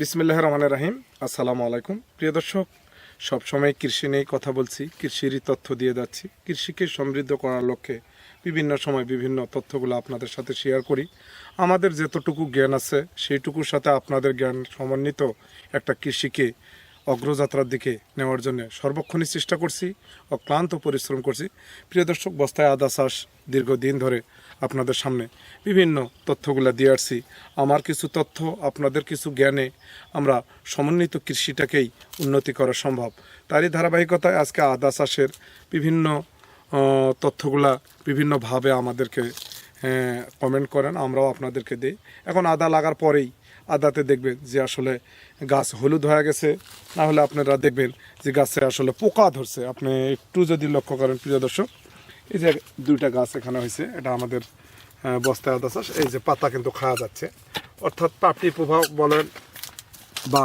বিসমিল্লাহ রহমান রাহিম। আসসালামু আলাইকুম। প্রিয় দর্শক, সবসময় কৃষি নিয়ে কথা বলছি, কৃষিরই তথ্য দিয়ে যাচ্ছি। কৃষিকে সমৃদ্ধ করার লক্ষ্যে বিভিন্ন সময় বিভিন্ন তথ্যগুলো আপনাদের সাথে শেয়ার করি। আমাদের যতটুকু জ্ঞান আছে, সেইটুকুর সাথে আপনাদের জ্ঞান সমন্বিত একটা কৃষিকে অগ্রযাত্রার দিকে নেওয়ার জন্য সর্বক্ষণই চেষ্টা করছি অক্লান্ত পরিশ্রম করছি। প্রিয় দর্শক, বস্তায় আদা চাষ দীর্ঘদিন ধরে আপনাদের সামনে। বিভিন্ন তথ্যগুলো দিয়ে আসছি। আমার কিছু তথ্য, আপনাদের কিছু জ্ঞানে আমরা সমন্বিত কৃষিটাকেই উন্নতি করা সম্ভব। তারই ধারাবাহিকতায় আজকে আদা চাষের বিভিন্ন তথ্যগুলা বিভিন্নভাবে আমাদেরকে কমেন্ট করেন, আমরাও আপনাদেরকে দিই। এখন আদা লাগার পরেই আদাতে দেখবেন যে আসলে গাছ হলুদ হয়ে গেছে। না হলে আপনারা দেখবেন যে গাছে আসলে পোকা ধরছে। আপনি একটু যদি লক্ষ্য করেন, প্রিয় দর্শক এই যে দুইটা গাছ এখানে হয়েছে, এটা আমাদের বস্তায় আদা চাষ, এই যে পাতা কিন্তু খাওয়া যাচ্ছে। অর্থাৎ পাপড়ি প্রভাব বলেন বা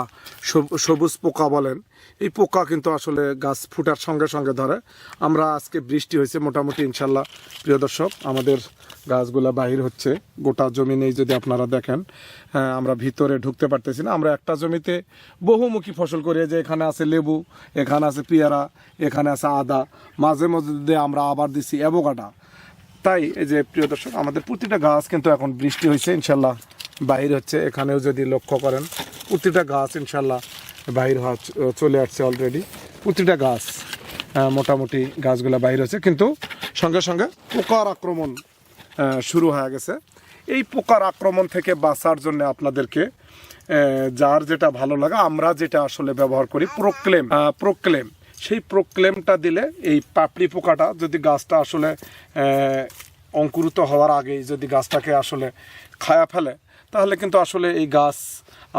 সবুজ পোকা বলেন। এই পোকা কিন্তু আসলে গাছ ফুটার সঙ্গে সঙ্গে ধরে। আমরা আজকে বৃষ্টি হয়েছে মোটামুটি ইনশাল্লাহ। প্রিয় দর্শক আমাদের গাছগুলা বাহির হচ্ছে। গোটা জমি নেই যদি আপনারা দেখেন হ্যাঁ, আমরা ভিতরে ঢুকতে পারতেছি না। আমরা একটা জমিতে বহুমুখী ফসল করি। যে এখানে আছে লেবু এখানে আছে পেয়ারা এখানে আছে আদা মাঝে মধ্যে আমরা আবার দিছি অ্যাভোকাডা। তাই এই যে প্রিয় দর্শক আমাদের প্রতিটা গাছ কিন্তু এখন বৃষ্টি হয়েছে ইনশাল্লাহ। বাহির হচ্ছে। এখানেও যদি লক্ষ্য করেন প্রতিটা গাছ ইনশাল্লাহ বাইর হওয়া চলে আসছে অলরেডি প্রতিটা গাছ মোটামুটি গাছগুলো বাইর হচ্ছে কিন্তু সঙ্গে সঙ্গে পোকার আক্রমণ শুরু হয়ে গেছে। এই পোকার আক্রমণ থেকে বাঁচার জন্য আপনাদেরকে যার যেটা ভালো লাগে, আমরা যেটা আসলে ব্যবহার করি, প্রোক্লেম। প্রোক্লেম। সেই প্রোক্লেমটা দিলে এই পাপড়ি পোকাটা যদি গাছটা আসলে অঙ্কুরিত হওয়ার আগেই যদি গাছটাকে আসলে খায়া ফেলে, তাহলে কিন্তু আসলে এই গাছ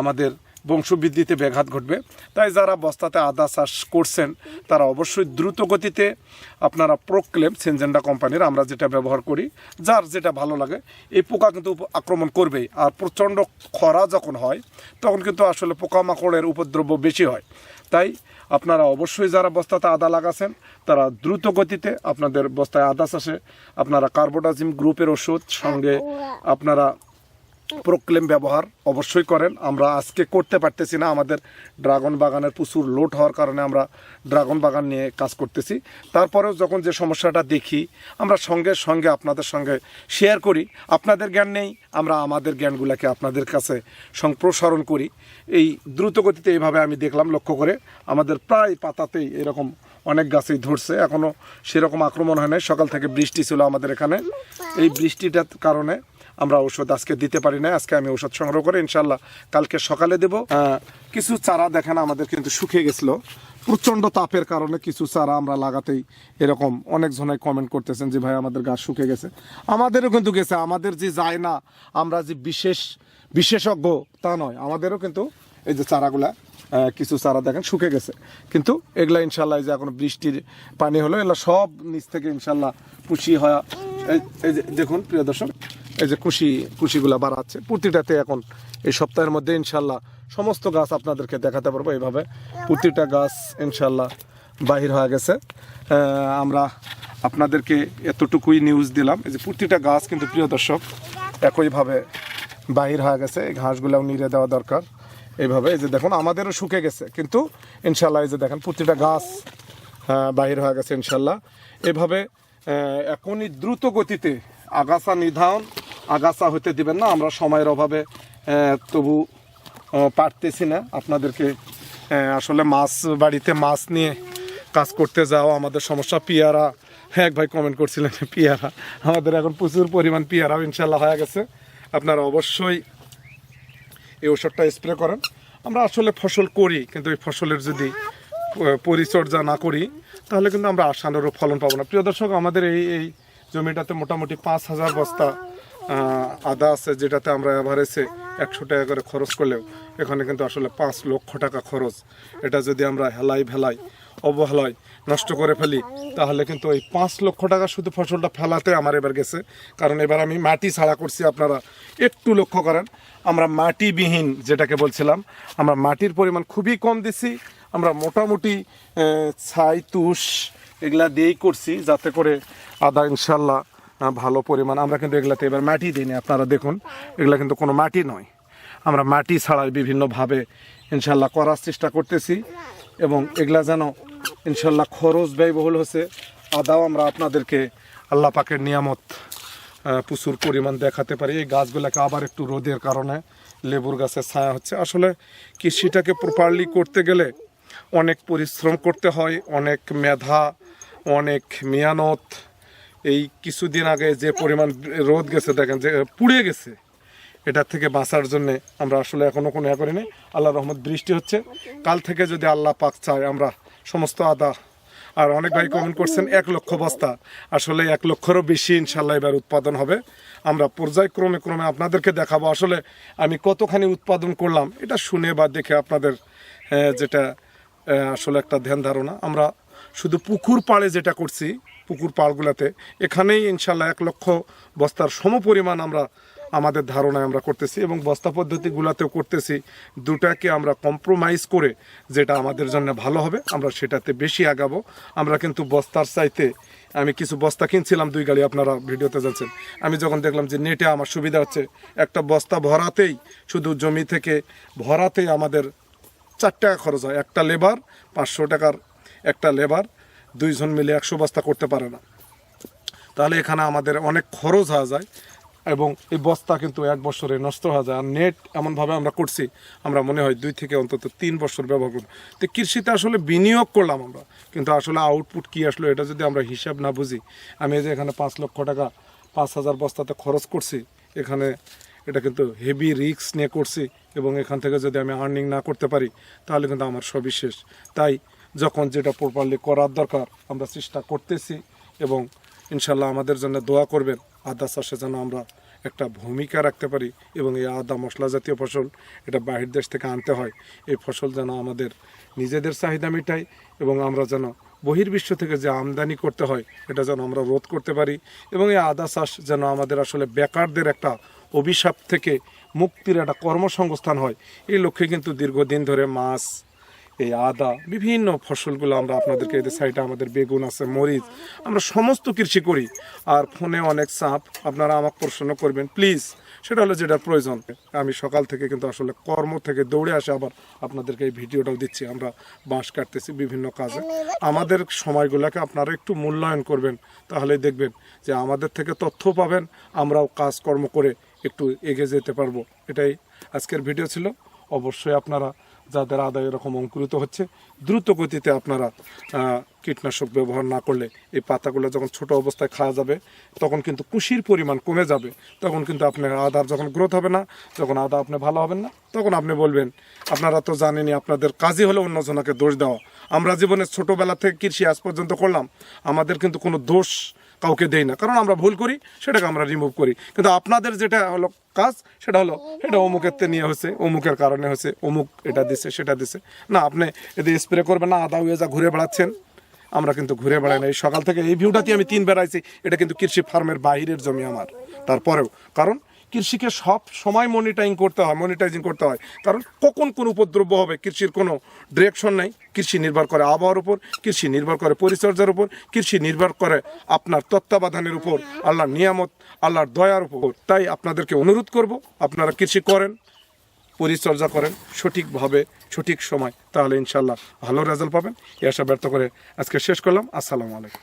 আমাদের বংশবৃদ্ধিতে ব্যাঘাত ঘটবে। তাই যারা বস্তাতে আদা চাষ করছেন তারা অবশ্যই দ্রুত গতিতে আপনারা প্রোক্লেম সেনজেন্ডা কোম্পানির আমরা যেটা ব্যবহার করি যার যেটা ভালো লাগে এই পোকা কিন্তু আক্রমণ করবেই। আর প্রচণ্ড খরা যখন হয় তখন কিন্তু আসলে পোকামাকড়ের উপদ্রব বেশি হয়। তাই আপনারা অবশ্যই যারা বস্তাতে আদা লাগাছেন তারা দ্রুত গতিতে আপনাদের বস্তায় আদা চাষে আপনারা কার্বোডাজিম গ্রুপের ওষুধ সঙ্গে আপনারা প্রোক্লেম ব্যবহার অবশ্যই করেন। আমরা আজকে করতে পারতেছি না। আমাদের ড্রাগন বাগানের প্রচুর লোড হওয়ার কারণে আমরা ড্রাগন বাগান নিয়ে কাজ করতেছি। তারপরেও যখন যে সমস্যাটা দেখি, আমরা সঙ্গে সঙ্গে আপনাদের সঙ্গে শেয়ার করি। আপনাদের জ্ঞান নেই, আমরা আমাদের জ্ঞানগুলোকে আপনাদের কাছে সম্প্রসারণ করি। এই দ্রুত গতিতে এইভাবে আমি দেখলাম, লক্ষ্য করে আমাদের প্রায় পাতাতেই এরকম অনেক গাছেই ধরছে। এখনও সেরকম আক্রমণ হয় নাই। সকাল থেকে বৃষ্টি ছিল আমাদের এখানে। এই বৃষ্টিটার কারণে আমরা ওষুধ আজকে দিতে পারি না আজকে আমি ওষুধ সংগ্রহ করে ইনশাল্লাহ কালকে সকালে দেব। কিছু চারা দেখেন, আমাদের কিন্তু শুকিয়ে গেছিল। প্রচণ্ড তাপের কারণে কিছু চারা আমরা লাগাতেই এরকম অনেক জনাই কমেন্ট করতেছেন যে, ভাই, আমাদের গাছ শুকিয়ে গেছে। আমাদেরও কিন্তু গেছে, আমাদের যে যায় না, আমরা যে বিশেষ বিশেষজ্ঞ তা নয়, আমাদেরও কিন্তু এই যে চারাগুলা কিছু চারা দেখেন শুকে গেছে। কিন্তু এগুলা ইনশাল্লাহ এই যে এখন বৃষ্টির পানি হলো, এগুলা সব নিচ থেকে ইনশাল্লাহ কুশি হওয়া এই- দেখুন, প্রিয় দর্শক এই যে কুশি, কুশিগুলা বাড়াচ্ছে। প্রতিটাতে এখন এই সপ্তাহের মধ্যে ইনশাল্লাহ সমস্ত গাছ আপনাদেরকে দেখাতে পারব এইভাবে। প্রতিটা গাছ ইনশাল্লাহ বাহির হয়ে গেছে। আমরা আপনাদেরকে এতটুকুই নিউজ দিলাম। এই যে প্রতিটা গাছ কিন্তু প্রিয় দর্শক, একইভাবে বাহির হয়ে গেছে। এই ঘাসগুলাও নিড়ে দেওয়া দরকার। এইভাবে এই যে দেখুন, আমাদেরও শুকে গেছে। কিন্তু ইনশাল্লাহ এই যে দেখেন, প্রতিটা গাছ বাহির হয়ে গেছে ইনশাল্লাহ। এভাবে এখনই দ্রুত গতিতে আগাছা নিধান আগাছা হতে দিবেন না, আমরা সময়ের অভাবে তবু পারতেছি না। আপনাদেরকে আসলে মাছ, বাড়িতে মাছ নিয়ে কাজ করতে যাও আমাদের সমস্যা। পিয়ারা হ্যাঁ এক ভাই কমেন্ট করছিলেন পিয়ারা, আমাদের এখন প্রচুর পরিমাণ পিয়ারাও ইনশাল্লাহ হয়ে গেছে। আপনারা অবশ্যই এই ওষুধটা স্প্রে করেন। আমরা আসলে ফসল করি, কিন্তু এই ফসলের যদি পরিচর্যা না করি, তাহলে কিন্তু আমরা আশানুরূপ ফলন পাবো না। প্রিয় দর্শক, আমাদের এই এই জমিটাতে মোটামুটি পাঁচ হাজার বস্তা আদা আছে, যেটাতে আমরা এভারেজে একশো টাকা করে খরচ করলেও এখানে কিন্তু আসলে পাঁচ লক্ষ টাকা খরচ। এটা যদি আমরা হেলাই ভেলাই অবহেলায় নষ্ট করে ফেলি, তাহলে কিন্তু ওই পাঁচ লক্ষ টাকা শুধু ফসলটা ফেলাতে আমার এবার গেছে। কারণ এবার আমি মাটি ছাড়া করছি, আপনারা একটু লক্ষ্য করেন। আমরা মাটিবিহীন যেটাকে বলছিলাম, আমরা মাটির পরিমাণ খুবই কম দিছি, আমরা মোটামুটি ছাই, তুষ, এগুলা দিয়েই করছি, যাতে করে আদা ইনশাল্লাহ ভালো পরিমাণ। আমরা কিন্তু এগুলাতে এবার মাটি দিইনি, আপনারা দেখুন। এগুলা কিন্তু কোনো মাটি নয়। আমরা মাটি ছাড়াই বিভিন্নভাবে ইনশাল্লাহ করার চেষ্টা করতেছি। এবং এগুলা যেন ইনশাল্লাহ খরচ ব্যয়বহুল হচ্ছে, আদাও আমরা আপনাদেরকে আল্লাহ পাকের নিয়ামত প্রচুর পরিমাণ দেখাতে পারি। এই গাছগুলোকে আবার একটু রোদের কারণে লেবুর গাছের ছায়া হচ্ছে। আসলে কৃষিটাকে প্রপারলি করতে গেলে অনেক পরিশ্রম করতে হয়, অনেক মেধা, অনেক মেয়ানত এই কিছুদিন আগে যে পরিমাণ রোদ গেছে, দেখেন যে, পুড়ে গেছে এটা থেকে বাঁচার জন্য আমরা আসলে এখনও কোনো ইয়া করিনি। আল্লাহ রহমত বৃষ্টি হচ্ছে। কাল থেকে যদি আল্লাহ পাক চায়, আমরা সমস্ত আদা আর অনেক ভাই কমেন্ট করছেন এক লক্ষ বস্তা। আসলে এক লক্ষেরও বেশি ইনশাল্লাহ এবার উৎপাদন হবে। আমরা পর্যায়ক্রমে ক্রমে আপনাদেরকে দেখাবো আসলে আমি কতখানি উৎপাদন করলাম, এটা শুনে বা দেখে আপনাদের যেটা আসলে একটা ধ্যান ধারণা। আমরা শুধু পুকুর পাড়ে যেটা করছি পুকুর পাড়গুলোতে। এখানেই ইনশাল্লাহ এক লক্ষ বস্তার সমপরিমাণ আমরা আমাদের ধারণায় আমরা করতেছি এবং বস্তা পদ্ধতিগুলোতেও করতেছি। দুটাকে আমরা কম্প্রোমাইজ করে যেটা আমাদের জন্য ভালো হবে, আমরা সেটাতে বেশি আগাবো। আমরা কিন্তু বস্তার চাইতে আমি কিছু বস্তা কিনছিলাম দুই গাড়ি, আপনারা ভিডিওতে যাচ্ছেন আমি যখন দেখলাম যে নেটে আমার সুবিধা হচ্ছে, একটা বস্তা ভরাতেই, শুধু জমি থেকে ভরাতেই আমাদের চার টাকা খরচ হয়। একটা লেবার, পাঁচশো টাকার একটা লেবার দুইজন মিলে একশো বস্তা করতে পারে না। তাহলে এখানে আমাদের অনেক খরচ হয়ে যায় এবং এই বস্তা কিন্তু এক বছরে নষ্ট হয়ে যায়। আর নেট এমনভাবে আমরা করছি, আমরা মনে হয় দুই থেকে অন্তত তিন বছর ব্যবহার করব। তো কৃষিতে আসলে বিনিয়োগ করলাম আমরা, কিন্তু আসলে আউটপুট কি আসলো এটা যদি আমরা হিসাব না বুঝি, আমি এই যে এখানে পাঁচ লক্ষ টাকা, পাঁচ হাজার বস্তাতে খরচ করছি, এখানে এটা কিন্তু হেভি রিস্ক নিয়ে করছি এবং এখান থেকে যদি আমি আর্নিং না করতে পারি, তাহলে কিন্তু আমার সবই শেষ। তাই যখন যেটা প্রপারলি করার দরকার, আমরা চেষ্টা করতেছি এবং ইনশাল্লাহ আমাদের জন্য দোয়া করবেন, আদা চাষে যেন আমরা একটা ভূমিকা রাখতে পারি এবং এই আদা মশলা জাতীয় ফসল এটা বাহির দেশ থেকে আনতে হয়। এই ফসল যেন আমাদের নিজেদের চাহিদা মেটাই এবং আমরা যেন বহির্বিশ্ব থেকে যে আমদানি করতে হয়, এটা যেন আমরা রোধ করতে পারি এবং এই আদা চাষ যেন আমাদের আসলে বেকারদের একটা অভিশাপ থেকে মুক্তির একটা কর্মসংস্থান হয়। এই লক্ষ্যে কিন্তু দীর্ঘদিন ধরে মাছ এই আদা, বিভিন্ন ফসলগুলো আমরা আপনাদেরকে এদের সাইডে আমাদের বেগুন আছে, মরিচ, আমরা সমস্ত কৃষি করি। আর ফোনে অনেক চাপ, আপনারা আমাকে প্রশ্ন করবেন, প্লিজ, সেটা হলো যেটা প্রয়োজন। আমি সকাল থেকে কিন্তু আসলে কর্ম থেকে দৌড়ে আসে আবার আপনাদেরকে এই ভিডিওটাও দিচ্ছি, আমরা বাঁশ কাটতেছি বিভিন্ন কাজে। আমাদের সময়গুলোকে আপনারা একটু মূল্যায়ন করবেন তাহলে দেখবেন যে আমাদের থেকে তথ্য পাবেন, আমরাও কাজকর্ম করে একটু এগিয়ে যেতে পারব। এটাই আজকের ভিডিও ছিল। অবশ্যই আপনারা যাদের আদায় এরকম অঙ্কুরিত হচ্ছে, দ্রুত গতিতে আপনারা কীটনাশক ব্যবহার না করলে এই পাতাগুলো যখন ছোট অবস্থায় খাওয়া যাবে, তখন কিন্তু কুশির পরিমাণ কমে যাবে। তখন কিন্তু আপনার আদার যখন গ্রোথ হবে না, যখন আদা আপনি ভালো হবেন না, তখন আপনি বলবেন, আপনারা তো জানেনই আপনাদের কাজই হলো অন্যজনকে দোষ দেওয়া। আমরা জীবনে ছোটবেলা থেকে কৃষি আজ পর্যন্ত করলাম। আমাদের কিন্তু কোনো দোষ কাউকে দেই না। কারণ আমরা ভুল করি, সেটাকে আমরা রিমুভ করি। কিন্তু আপনাদের যেটা হলো কাজ, সেটা হলো এটা অমুকের তে নিয়ে হয়েছে, অমুকের কারণে হয়েছে, অমুক এটা দিছে, সেটা দিছে। না, আপনি এতে স্প্রে করবেন না, আদা উয়ে যা ঘুরে বেড়াচ্ছেন। আমরা কিন্তু ঘুরে বেড়াই না। এই সকাল থেকে এই ভিউটাতে আমি তিন বেড়াইছি এটা কিন্তু কৃষি ফার্মের বাহিরের জমি আমার। তারপরেও, কারণ কৃষিকে সব সময় মনিটাইং করতে হয় মনিটাইজিং করতে হয়। কারণ কখন কোন উপদ্রব্য হবে, কৃষির কোনো ডিরেকশন নেই। কৃষি নির্ভর করে আবহাওয়ার উপর, কৃষি নির্ভর করে পরিচর্যার উপর, কৃষি নির্ভর করে আপনার তত্ত্বাবধানের উপর, আল্লাহর নিয়ামত, আল্লাহর দয়ার উপর। তাই আপনাদেরকে অনুরোধ করব, আপনারা কৃষি করেন, পরিচর্যা করেন সঠিকভাবে, সঠিক সময়, তাহলে ইনশাল্লাহ ভালো রেজাল্ট পাবেন। এই আশা ব্যর্থ করে আজকে শেষ করলাম। আসসালামু আলাইকুম।